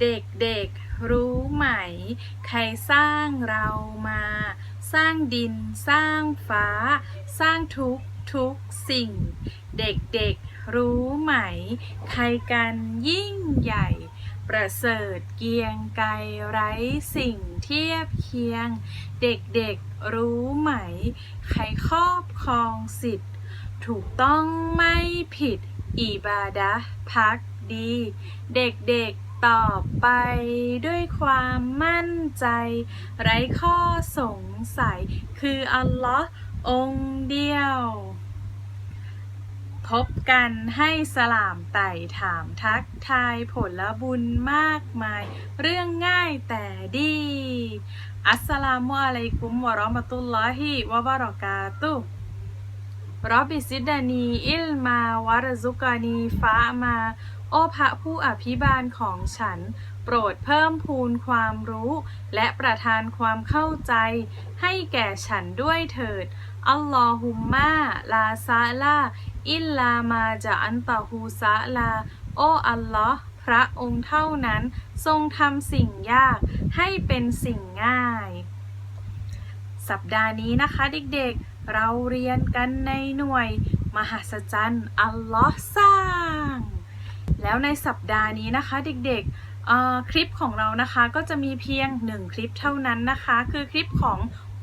เด็กๆรู้ไหม ใครสร้างเรามา สร้างดิน สร้างฟ้า สร้างทุกทุกสิ่ง เด็กๆรู้ไหม ใครกันยิ่งใหญ่ ประเสริฐเกียงไกรไร้สิ่งเทียบเคียง เด็กๆรู้ไหม ใครครอบครองสิทธิ์ ถูกต้องไม่ผิด อิบาดะห์พักดี เด็กๆ ตอบไปด้วยความมั่นใจ ไร้ข้อสงสัย คืออัลลอฮ์องเดียว พบกันให้สลามไต่ถามทักทายผลบุญมากมาย เรื่องง่ายแต่ดี อัสสลามุอะลัยกุมวะราะมะตุลลอฮิวะบะราะกาตุรอบบิซิดานี อิลมาวารซุกานีฟ้ามา โอ้พระผู้อภิบาลของฉัน โปรดเพิ่มพูนความรู้ และประทานความเข้าใจ ให้แก่ฉันด้วยเถิด อัลลอฮุมมา ลาซาลา อิลลามาจะอันตะฮูซาลา โออัลลอฮ์พระองค์เท่านั้นทรงทำสิ่งยากให้เป็นสิ่งง่าย สัปดาห์นี้นะคะเด็กๆ เราเรียนกันในหน่วย มหัศจรรย์อัลลอฮ์สร้า แล้วในสัปดาห์นี้นะคะเด็กๆคลิปของเรานะคะก็จะมีเพียงหนึ่งคลิปเท่านั้นนะคะ คือคลิปของ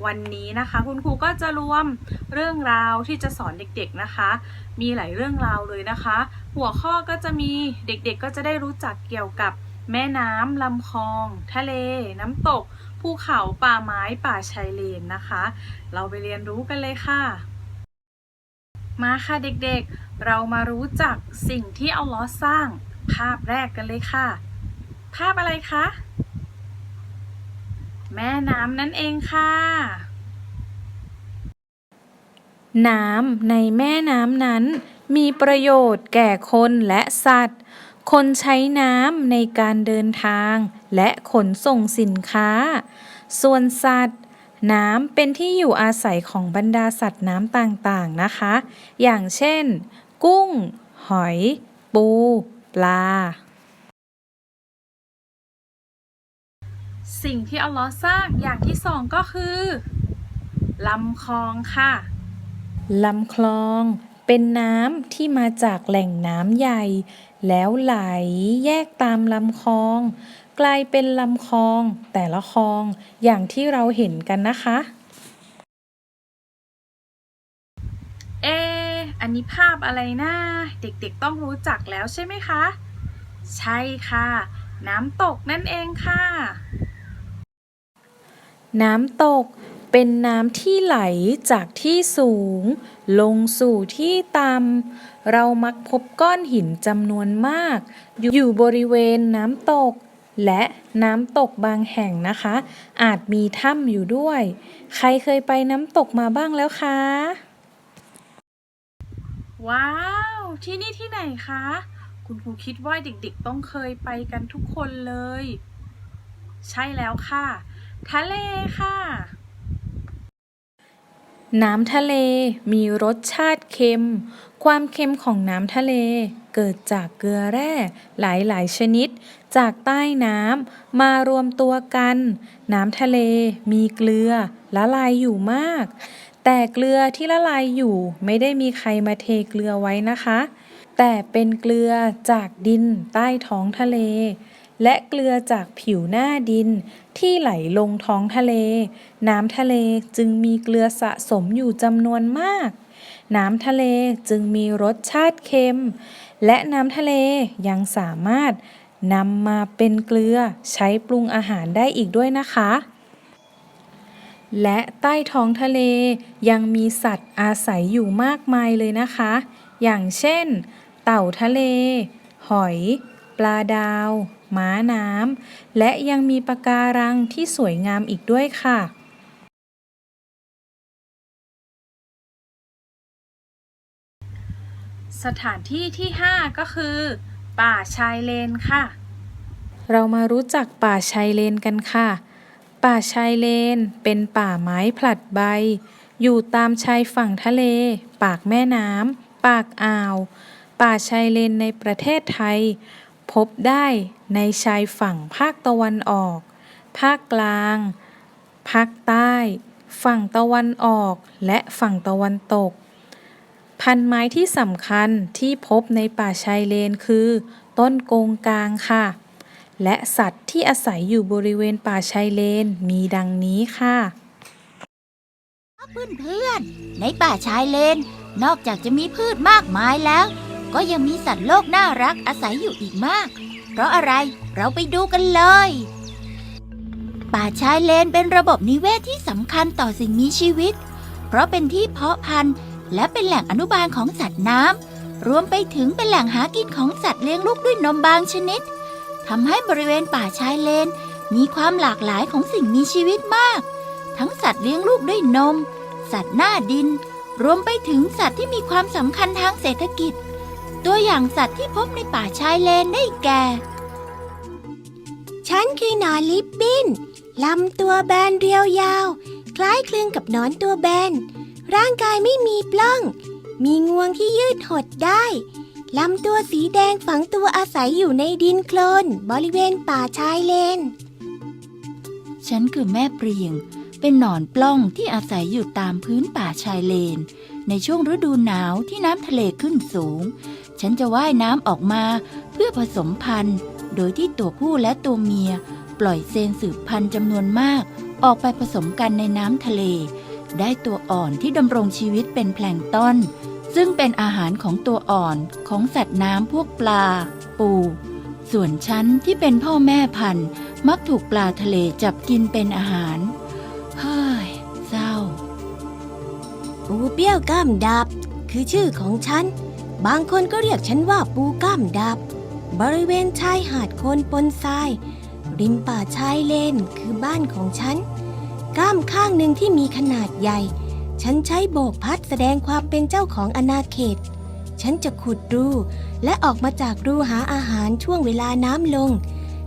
วันนี้นะคะ คุณครูก็จะรวมเรื่องราวที่จะสอนเด็กๆนะคะ มีหลายเรื่องราวเลยนะคะ หัวข้อก็จะมีเด็กๆ ก็จะได้รู้จักเกี่ยวกับแม่น้ำลำคลอง ทะเล น้ำตก ภูเขาป่าไม้ป่าชายเลนนะคะ เราไปเรียนรู้กันเลยค่ะ มาค่ะเด็กๆ เรามารู้จักสิ่งที่เอัลเลอสร้างภาพแรกกันเลยค่ะ ภาพอะไรคะ แม่น้ำนั่นเองค่ะ น้ำในแม่น้ำนั้น มีประโยชน์แก่คนและสัตว์ คนใช้น้ำในการเดินทาง และขนส่งสินค้า ส่วนสัตว์น้ำเป็นที่อยู่อาศัยของบรรดาสัตว์น้ำต่างๆนะคะ อย่างเช่น กุ้ง หอย ปู ปลา สิ่งที่อัลลอฮ์สร้างอย่างที่สองก็คือลำคลองค่ะลำคลองเป็นน้ำที่มาจากแหล่งน้ำใหญ่ แล้วไหลแยกตามลำคลอง กลายเป็นลำคลองแต่ละคลองอย่างที่เราเห็นกันนะคะ นนี้ภาพอะไรนะ เด็กๆต้องรู้จักแล้วใช่ไหมคะ ใช่ค่ะ น้ำตกนั่นเองค่ะ น้ำตกเป็นน้ำที่ไหลจากที่สูง ลงสู่ที่ต่ำเรามักพบก้อนหินจำนวนมาก อยู่บริเวณน้ำตก และน้ำตกบางแห่งนะคะ อาจมีถ้ำอยู่ด้วย ใครเคยไปน้ำตกมาบ้างแล้วคะ ว้าว ที่นี่ที่ไหนคะ คุณครูคิดว่าเด็กๆต้องเคยไปกันทุกคนเลย ใช่แล้วค่ะ ทะเลค่ะ น้ำทะเลมีรสชาติเค็ม ความเค็มของน้ำทะเลเกิดจากเกลือแร่หลายๆ ชนิด จากใต้น้ำมารวมตัวกัน น้ำทะเลมีเกลือละลายอยู่มาก แต่เกลือที่ละลายอยู่ไม่ได้มีใครมาเทเกลือไว้นะคะ แต่เป็นเกลือจากดินใต้ท้องทะเล และเกลือจากผิวหน้าดินที่ไหลลงท้องทะเล น้ำทะเลจึงมีเกลือสะสมอยู่จำนวนมาก น้ำทะเลจึงมีรสชาติเค็ม และน้ำทะเลยังสามารถนำมาเป็นเกลือใช้ปรุงอาหารได้อีกด้วยนะคะ และใต้ท้องทะเลยังมีสัตว์อาศัยอยู่มากมายเลยนะคะ อย่างเช่น เต่าทะเล หอย ปลาดาว ม้าน้ำ และยังมีปะการังที่สวยงามอีกด้วยค่ะสถานที่ที่ 5 ก็คือ ป่าชายเลนค่ะ เรามารู้จักป่าชายเลนกันค่ะ ป่าชายเลน เป็นป่าไม้ผลัดใบ อยู่ตามชายฝั่งทะเล ปากแม่น้ำ ปากอ่าว ป่าชายเลนในประเทศไทย พบได้ในชายฝั่งภาคตะวันออก ภาคกลาง ภาคใต้ ฝั่งตะวันออกและฝั่งตะวันตก พันไม้ที่สำคัญที่พบในป่าชายเลนคือ ต้นโกงกางค่ะ และสัตว์ที่อาศัยอยู่บริเวณป่าชายเลนมีดังนี้ค่ะ เพื่อนๆ ในป่าชายเลน นอกจากจะมีพืชมากมายแล้ว ก็ยังมีสัตว์โลกน่ารักอาศัยอยู่อีกมาก เพราะอะไรเราไปดูกันเลย ป่าชายเลนเป็นระบบนิเวศที่สำคัญต่อสิ่งมีชีวิต เพราะเป็นที่เพาะพันธุ์ และเป็นแหล่งอนุบาลของสัตว์น้ำรวมไปถึงเป็นแหล่งหากินของสัตว์เลี้ยงลูกด้วยนมบางชนิด ทำให้บริเวณป่าชายเลน มีความหลากหลายของสิ่งมีชีวิตมาก ทั้งสัตว์เลี้ยงลูกด้วยนม สัตว์หน้าดิน รวมไปถึงสัตว์ที่มีความสำคัญทางเศรษฐกิจ ตัวอย่างสัตว์ที่พบในป่าชายเลนได้แก่ ฉันคือหนอนลิปบินลำตัวแบนเรียวยาว คล้ายคลึงกับหนอนตัวแบน ร่างกายไม่มีปล้อง มีงวงที่ยืดหดได้ ลำตัวสีแดงฝังตัวอาศัยอยู่ในดินโคลนบริเวณป่าชายเลน ฉันคือแม่เปรียง เป็นหนอนปล้องที่อาศัยอยู่ตามพื้นป่าชายเลน ในช่วงฤดูหนาวที่น้ำทะเลขึ้นสูง ฉันจะว่ายน้ำออกมาเพื่อผสมพันธุ์ โดยที่ตัวผู้และตัวเมีย ปล่อยเซนสืบพันธุ์จำนวนมาก ออกไปผสมกันในน้ำทะเล ได้ตัวอ่อนที่ดำรงชีวิตเป็นแพลงต้น ซึ่งเป็นอาหารของตัวอ่อนของสัตว์น้ำพวกปลา ปู ส่วนฉันที่เป็นพ่อแม่พันธุ์ มักถูกปลาทะเลจับกินเป็นอาหาร เฮ้ย เศร้า ปูเปี้ยวก้ามดับ คือชื่อของฉัน บางคนก็เรียกฉันว่าปูก้ามดับ บริเวณชายหาดโคนปนทราย ริมป่าชายเลนคือบ้านของฉัน ก้ามข้างหนึ่งที่มีขนาดใหญ่ ฉันใช้โบกพัดแสดงความเป็นเจ้าของอาณาเขต ฉันจะขุดรูและออกมาจากรูหาอาหารช่วงเวลาน้ำลง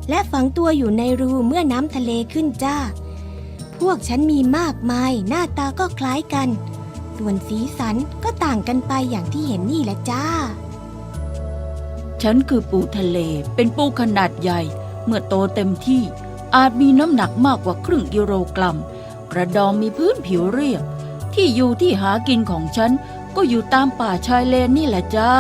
และฝังตัวอยู่ในรูเมื่อน้ำทะเลขึ้นจ้า พวกฉันมีมากมายหน้าตาก็คล้ายกัน ส่วนสีสันก็ต่างกันไปอย่างที่เห็นนี่แหละจ้า ฉันคือปูทะเลเป็นปูขนาดใหญ่ เมื่อโตเต็มที่อาจมีน้ำหนักมากกว่าครึ่งกิโลกรัม กระดองมีพื้นผิวเรียบ ที่อยู่ที่หากินของฉันก็อยู่ตามป่าชายเลนนี่แหละจ้า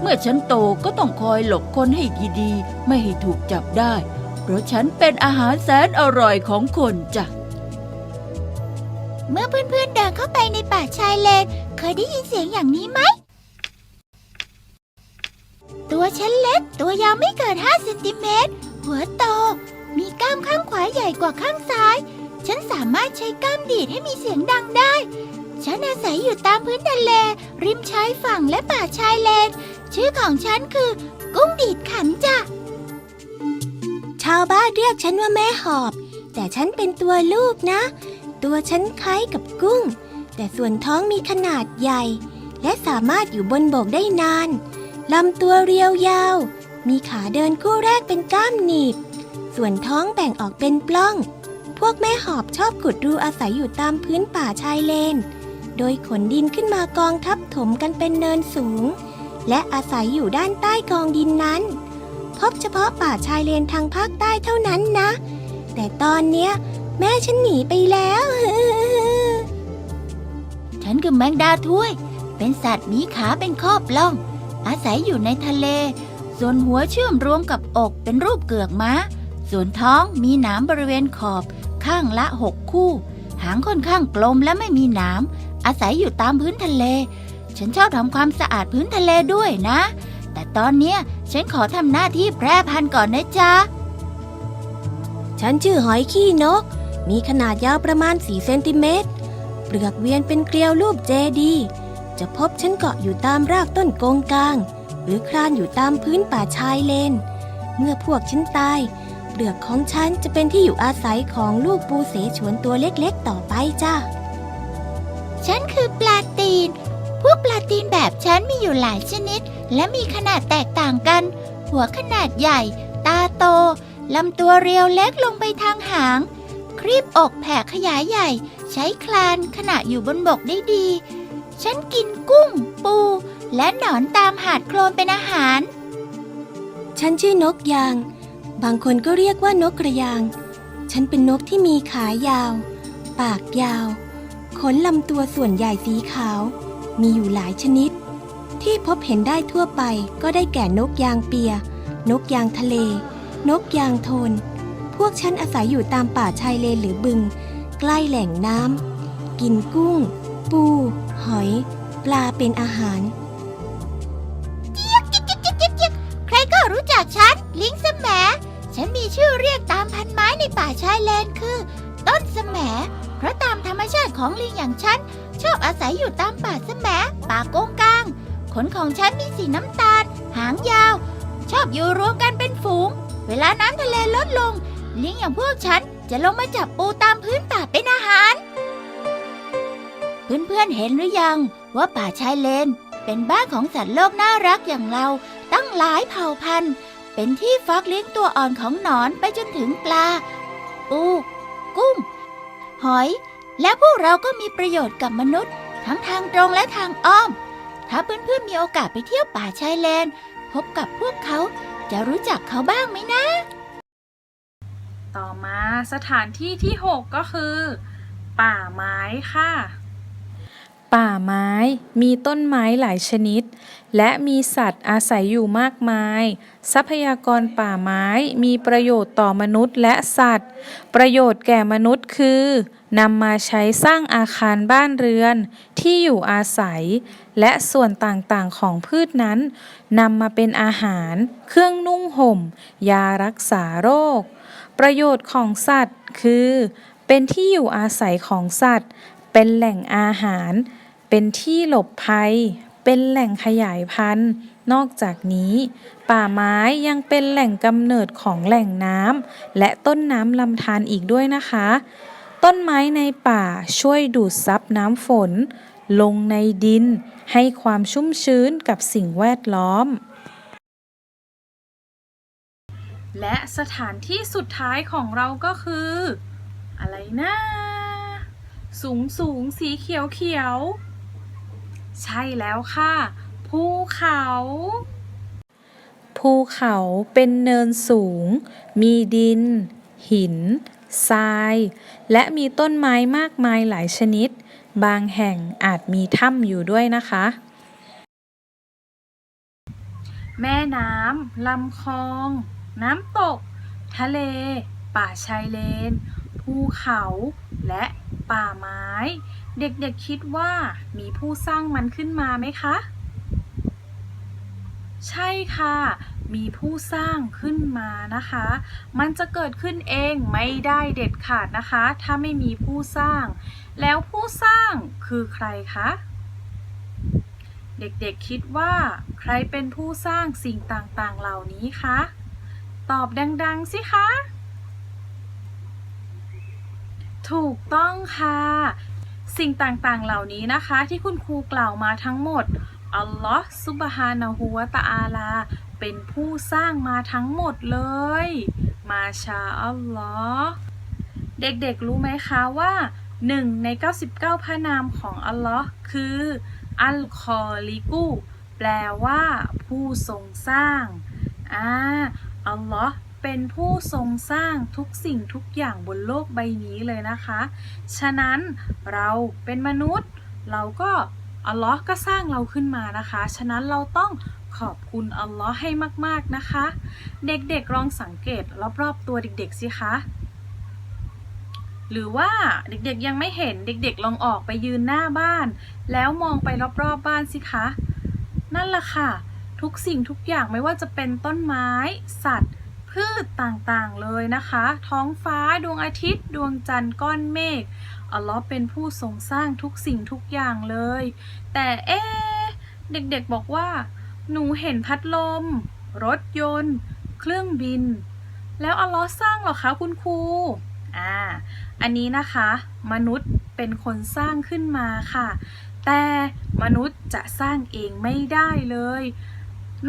เมื่อฉันโตก็ต้องคอยหลบคนให้ดีๆไม่ให้ถูกจับได้ เพราะฉันเป็นอาหารแสนอร่อยของคนจ้ะ เมื่อเพื่อนๆเดินเข้าไปในป่าชายเลน เคยได้ยินเสียงอย่างนี้ไหม ตัวฉันเล็ก ตัวยาวไม่เกิน5เซนติเมตร หัวโต มีกล้ามข้างขวาใหญ่กว่าข้างซ้าย ฉันสามารถใช้กล้ามดีดให้มีเสียงดังได้ ฉันอาศัยอยู่ตามพื้นทะเล ริมชายฝั่งและป่าชายเลน ชื่อของฉันคือ กุ้งดีดขันจ้ะ ชาวบ้านเรียกฉันว่าแม่หอบ แต่ฉันเป็นตัวลูกนะ ตัวฉันคล้ายกับกุ้ง แต่ส่วนท้องมีขนาดใหญ่ และสามารถอยู่บนบกได้นานลำตัวเรียวยาว มีขาเดินคู่แรกเป็นก้ามหนีบ ส่วนท้องแบ่งออกเป็นปล้อง วกแม่หอบชอบขุดรูอาศัยอยู่ตามพื้นป่าชายเลน โดยขนดินขึ้นมากองทับถมกันเป็นเนินสูง และอาศัยอยู่ด้านใต้กองดินนั้น พบเฉพาะป่าชายเลนทางภาคใต้เท่านั้นนะ แต่ตอนเนี้ย แม่ฉันหนีไปแล้ว ฉันคือแมงดาถ้วย เป็นสัตว์มีขาเป็นครอบล่อง อาศัยอยู่ในทะเล ส่วนหัวเชื่อมรวมกับอกเป็นรูปเกือกม้าส่วนท้องมีหนามบริเวณขอบ ข้างละหกคู่ หางค่อนข้างกลมและไม่มีหนามอาศัยอยู่ตามพื้นทะเล ฉันชอบทำความสะอาดพื้นทะเลด้วยนะ แต่ตอนเนี้ยฉันขอทำหน้าที่แพร่พันธุ์ก่อนนะจ๊ะ ฉันชื่อหอยขี้นก มีขนาดยาวประมาณ4เซนติเมตร เปลือกเวียนเป็นเกลียวรูปเจดี จะพบฉันเกาะอยู่ตามรากต้นโกงกลาง หรือคลานอยู่ตามพื้นป่าชายเลน เมื่อพวกฉันตาย เปลือกของฉันจะเป็นที่อยู่อาศัยของลูกปูเสฉวนตัวเล็กๆต่อไปจ้าฉันคือปลาตีน พวกปลาตีนแบบฉันมีอยู่หลายชนิด และมีขนาดแตกต่างกัน หัวขนาดใหญ่ ตาโตลำตัวเรียวเล็กลงไปทางหาง ครีบอกแผ่ขยายใหญ่ ใช้คลานขณะอยู่บนบกได้ดี ฉันกินกุ้ง ปู และหนอนตามหาดโคลนเป็นอาหาร ฉันชื่อนกยาง บางคนก็เรียกว่านกกระยาง ฉันเป็นนกที่มีขายาว ปากยาว ขนลำตัวส่วนใหญ่สีขาว มีอยู่หลายชนิด ที่พบเห็นได้ทั่วไปก็ได้แก่นกยางเปีย นกยางทะเล นกยางโทน พวกฉันอาศัยอยู่ตามป่าชายเลนหรือบึง ใกล้แหล่งน้ำกินกุ้ง ปู หอย ปลาเป็นอาหารเจิ๊ยกจิ๊ยกจิ๊ยกจิ๊กจิ๊กใครก็รู้จักฉัน ลิงสมแหม ฉันมีชื่อเรียกตามพันไม้ในป่าชายเลนคือ ต้นสมแหมเพราะตามธรรมชาติของลิงอย่างฉัน ชอบอาศัยอยู่ตามป่าสมแหมป่าโกงกางขนของฉันมีสีน้ำตาล หางยาว ชอบอยู่รวมกันเป็นฝูง เวลาน้ำทะเลลดลง ลิงอย่างพวกฉันจะลงมาจับปูตามพื้นป่าเป็นอาหาร เพื่อนๆเห็นหรือยังว่าป่าชายเลน เป็นบ้านของสัตว์โลกน่ารักอย่างเราตั้งหลายเผ่าพันธุ์ เป็นที่ฟักเลี้ยงตัวอ่อนของหนอนไปจนถึงปลา ปู กุ้ง หอย และพวกเราก็มีประโยชน์กับมนุษย์ ทั้งทางตรงและทางอ้อม ถ้าเพื่อนๆมีโอกาสไปเที่ยวป่าชายเลน พบกับพวกเขาจะรู้จักเขาบ้างไหมนะ ต่อมาสถานที่ที่ 6 ก็คือ ป่าไม้ค่ะ ป่าไม้มีต้นไม้หลายชนิด และมีสัตว์อาศัยอยู่มากมาย ทรัพยากรป่าไม้มีประโยชน์ต่อมนุษย์และสัตว์ ประโยชน์แก่มนุษย์คือนำมาใช้สร้างอาคารบ้านเรือน ที่อยู่อาศัย และส่วนต่างๆของพืชนั้นนำมาเป็นอาหาร เครื่องนุ่งห่ม ยารักษาโรค ประโยชน์ของสัตว์คือ เป็นที่อยู่อาศัยของสัตว์เป็นแหล่งอาหาร เป็นที่หลบภัย เป็นแหล่งขยายพันธุ์ นอกจากนี้ ป่าไม้ยังเป็นแหล่งกำเนิดของแหล่งน้ำและต้นน้ำลำธารอีกด้วยนะคะ ต้นไม้ในป่าช่วยดูดซับน้ำฝน ลงในดิน ให้ความชุ่มชื้นกับสิ่งแวดล้อมและสถานที่สุดท้ายของเราก็คือ อะไรนะ สูงสูงสีเขียวเขียว ใช่แล้วค่ะ ภูเขา ภูเขาเป็นเนินสูง มีดิน หิน ทราย และมีต้นไม้มากมายหลายชนิด บางแห่งอาจมีถ้ำอยู่ด้วยนะคะ แม่น้ำลำคลอง น้ำตก ทะเล ป่าชายเลน ภูเขา และ ป่าไม้ เด็กๆคิดว่ามีผู้สร้างมันขึ้นมาไหมคะ ใช่ค่ะ มีผู้สร้างขึ้นมานะคะ มันจะเกิดขึ้นเองไม่ได้เด็ดขาดนะคะ ถ้าไม่มีผู้สร้าง แล้วผู้สร้างคือใครคะเด็กๆคิดว่าใครเป็นผู้สร้างสิ่งต่างๆเหล่านี้คะ ตอบดัง ๆ สิคะ ถูกต้องค่ะ สิ่งต่างๆเหล่านี้นะคะที่คุณครูกล่าวมาทั้งหมด อัลลอฮ์ซุบฮานะฮูวะตะอาลา เป็นผู้สร้างมาทั้งหมดเลย มาชาอัลลอฮ์เด็กๆรู้ไหมคะว่า1ใน 99 พระนามของอัลลอฮ์คือ อัลคอลิกู แปลว่า ผู้ทรงสร้าง อ่า อัลลอฮ์ เป็นผู้ทรงสร้างทุกสิ่งทุกอย่างบนโลกใบนี้เลยนะคะ ฉะนั้นเราเป็นมนุษย์ เราก็อัลลอฮ์ก็สร้างเราขึ้นมานะคะ ฉะนั้นเราต้องขอบคุณอัลลอฮ์ให้มาก ๆ นะคะ เด็กๆลองสังเกตรอบๆตัวเด็ก ๆ สิคะ หรือว่าเด็กๆยังไม่เห็นเด็ก ๆ ลองออกไปยืนหน้าบ้าน แล้วมองไปรอบๆบบ้านสิคะ นั่นแหละค่ะ ทุกสิ่งทุกอย่างไม่ว่าจะเป็นต้นไม้ สัตว์ พืชต่างๆเลยนะคะ ท้องฟ้าดวงอาทิตย์ ดวงจันทร์ก้อนเมฆอัลลอฮ์เป็นผู้ทรงสร้างทุกสิ่งทุกอย่างเลย แต่เอ๊เด็กๆบอกว่า หนูเห็นพัดลม รถยนต์ เครื่องบิน แล้วอัลลอฮ์สร้างหรอคะคุณครูอ่าอันนี้นะคะ มนุษย์เป็นคนสร้างขึ้นมาค่ะ แต่มนุษย์จะสร้างเองไม่ได้เลย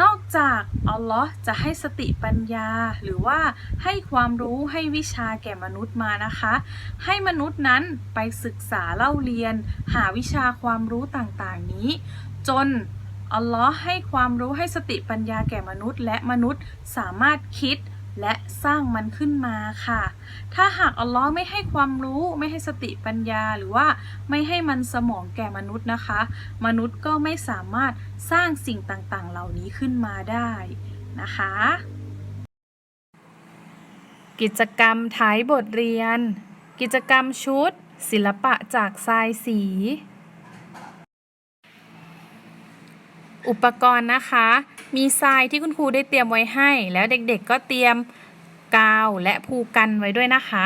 นอกจากอัลลอฮ์จะให้สติปัญญา หรือว่าให้ความรู้ให้วิชาแก่มนุษย์มานะคะ ให้มนุษย์นั้นไปศึกษาเล่าเรียน หาวิชาความรู้ต่างๆนี้ จนอัลลอฮ์ให้ความรู้ให้สติปัญญาแก่มนุษย์ และมนุษย์สามารถคิด และสร้างมันขึ้นมาค่ะ ถ้าหากอัลลอฮ์ไม่ให้ความรู้ ไม่ให้สติปัญญาหรือว่าไม่ให้มันสมองแก่มนุษย์นะคะ มนุษย์ก็ไม่สามารถสร้างสิ่งต่างๆ เหล่านี้ขึ้นมาได้นะคะ กิจกรรมท้ายบทเรียน กิจกรรมชุด ศิลปะจากทรายสี อุปกรณ์นะคะ มีทรายที่คุณครูได้เตรียมไว้ให้ แล้วเด็กๆก็เตรียมกาวและภูกันไว้ด้วยนะคะ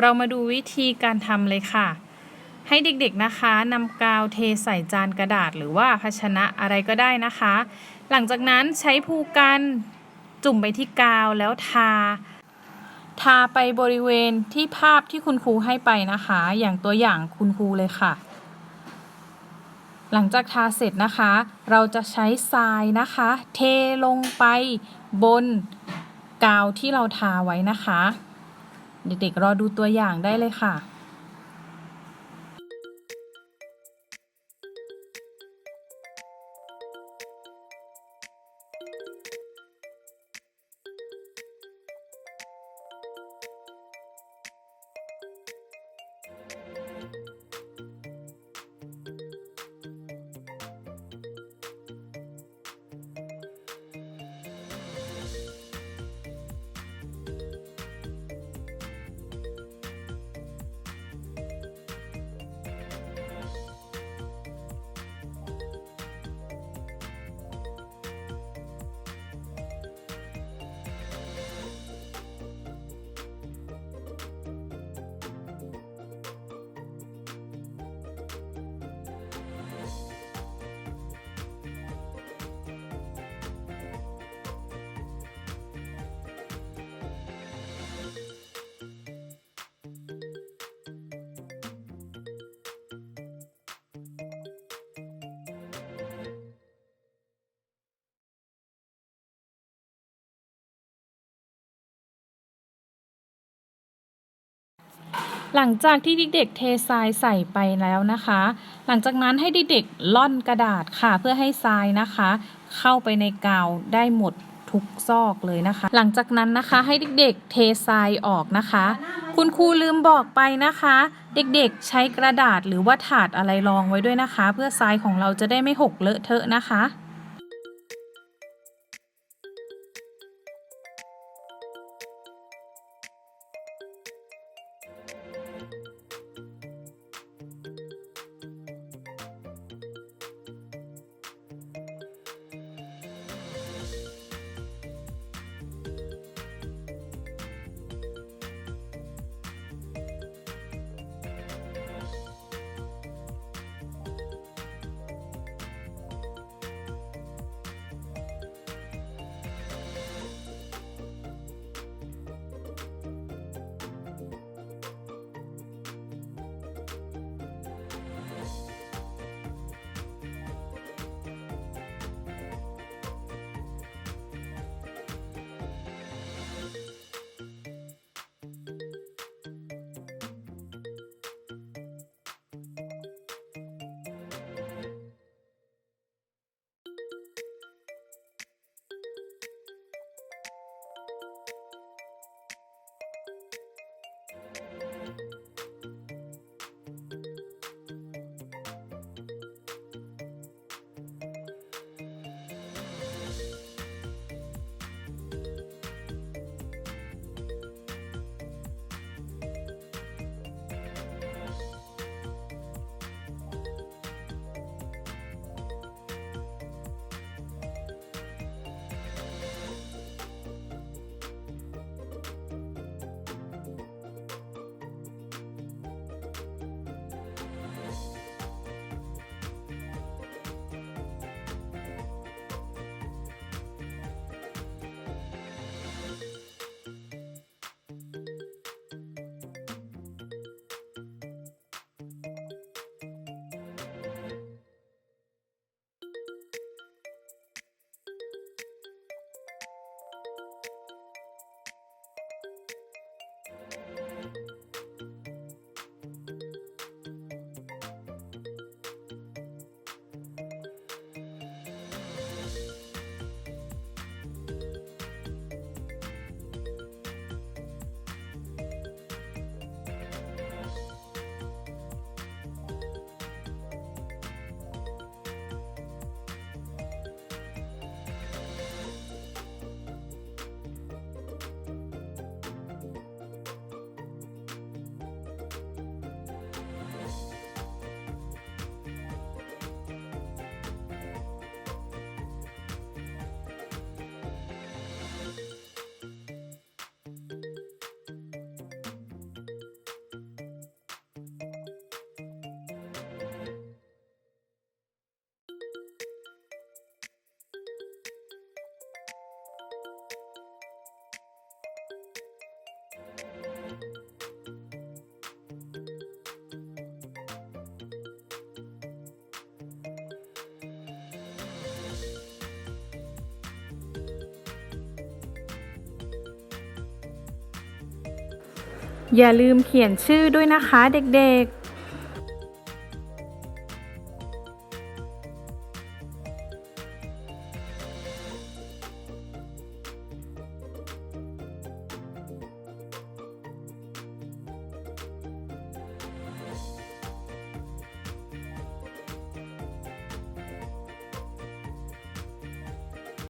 เรามาดูวิธีการทำเลยค่ะ ให้เด็กๆนะคะนำกาวเทใส่จานกระดาษหรือว่าภาชนะอะไรก็ได้นะคะ หลังจากนั้นใช้ภูกันจุ่มไปที่กาวแล้วทา ทาไปบริเวณที่ภาพที่คุณครูให้ไปนะคะ อย่างตัวอย่างคุณครูเลยค่ะ หลังจากทาเสร็จนะคะ เราจะใช้ทรายนะคะ เทลงไปบนกาวที่เราทาไว้นะคะ เด็กๆรอดูตัวอย่างได้เลยค่ะ หลังจากที่เด็กๆเททรายใส่ไปแล้วนะคะ หลังจากนั้นให้เด็กๆล่อนกระดาษค่ะ เพื่อให้ทรายนะคะ เข้าไปในกาวได้หมดทุกซอกเลยนะคะ หลังจากนั้นนะคะให้เด็กๆเททรายออกนะคะ คุณครูลืมบอกไปนะคะ เด็กๆใช้กระดาษหรือว่าถาดอะไรรองไว้ด้วยนะคะ เพื่อทรายของเราจะได้ไม่หกเลอะเทอะนะคะ อย่าลืมเขียนชื่อด้วยนะคะเด็กๆ